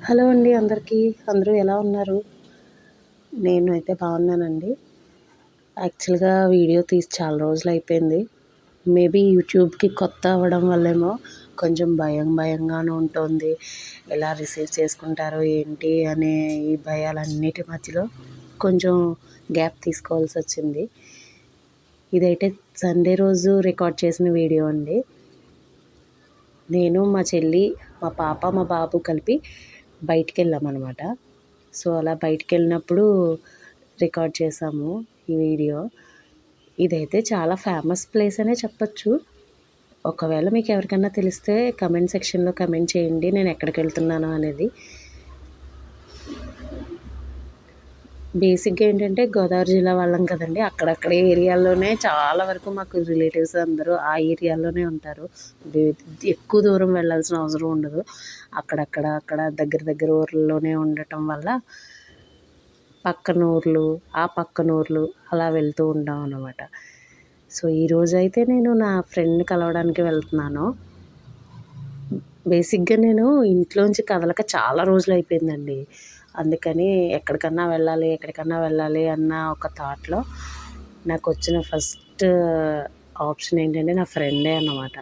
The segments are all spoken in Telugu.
హలో అండి అందరికీ. అందరూ ఎలా ఉన్నారు? నేను అయితే బాగున్నానండి. యాక్చువల్గా వీడియో తీసి చాలా రోజులు అయిపోయింది. మేబీ యూట్యూబ్కి కొత్త అవ్వడం వల్లేమో కొంచెం భయం భయంగానే ఉంటుంది. ఎలా రిసీవ్ చేసుకుంటారో ఏంటి అనే ఈ భయాలన్నిటి మధ్యలో కొంచెం గ్యాప్ తీసుకోవాల్సి వచ్చింది. ఇదైతే సండే రోజు రికార్డ్ చేసిన వీడియో అండి. నేను మా చెల్లి మా పాప మా బాబు కలిపి బయటికి వెళ్ళామన్నమాట సో అలా బయటికి వెళ్ళినప్పుడు రికార్డ్ చేసాము ఈ వీడియో. ఇదైతే చాలా ఫేమస్ ప్లేస్ అనే చెప్పచ్చు. ఒకవేళ మీకు ఎవరికైనా తెలిస్తే కమెంట్ సెక్షన్లో కమెంట్ చేయండి నేను ఎక్కడికి వెళ్తున్నాను అనేది. బేసిక్గా ఏంటంటే గోదావరి జిల్లా వాళ్ళం కదండి. అక్కడక్కడ ఏరియాల్లోనే చాలా వరకు మాకు రిలేటివ్స్ అందరూ ఆ ఏరియాలోనే ఉంటారు. ఎక్కువ దూరం వెళ్ళాల్సిన అవసరం ఉండదు. అక్కడక్కడ అక్కడ దగ్గర దగ్గర ఊర్లలోనే ఉండటం వల్ల పక్కన ఊర్లు ఆ పక్కన ఊర్లు అలా వెళ్తూ ఉంటాం అన్నమాట. సో ఈరోజు అయితే నేను నా ఫ్రెండ్ని కలవడానికి వెళ్తున్నాను. బేసిక్గా నేను ఇంట్లోంచి కదలక చాలా రోజులు అయిపోయిందండి. అందుకని ఎక్కడికన్నా వెళ్ళాలి ఎక్కడికన్నా వెళ్ళాలి అన్న ఒక థాట్లో నాకు వచ్చిన ఫస్ట్ ఆప్షన్ ఏంటంటే నా ఫ్రెండే అన్నమాట.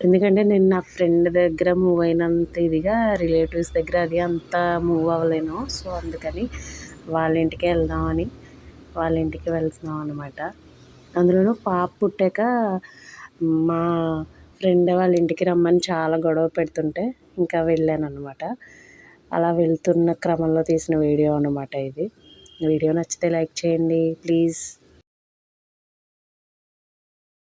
ఎందుకంటే నేను నా ఫ్రెండ్ దగ్గర మూవ్ అయినంత ఇదిగా రిలేటివ్స్ దగ్గర అది అంత మూవ్ అవ్వలేను. సో అందుకని వాళ్ళ ఇంటికి వెళ్దామని వాళ్ళ ఇంటికి వెళ్తున్నాం అనమాట అందులోనూ పాప పుట్టాక మా ఫ్రెండ్ వాళ్ళ ఇంటికి రమ్మని చాలా గొడవ పెడుతుంటే ఇంకా వెళ్ళాను అనమాట అలా వెళ్తున్న క్రమంలో తీసిన వీడియో అనమాట ఇది. వీడియో నచ్చితే లైక్ చేయండి ప్లీజ్.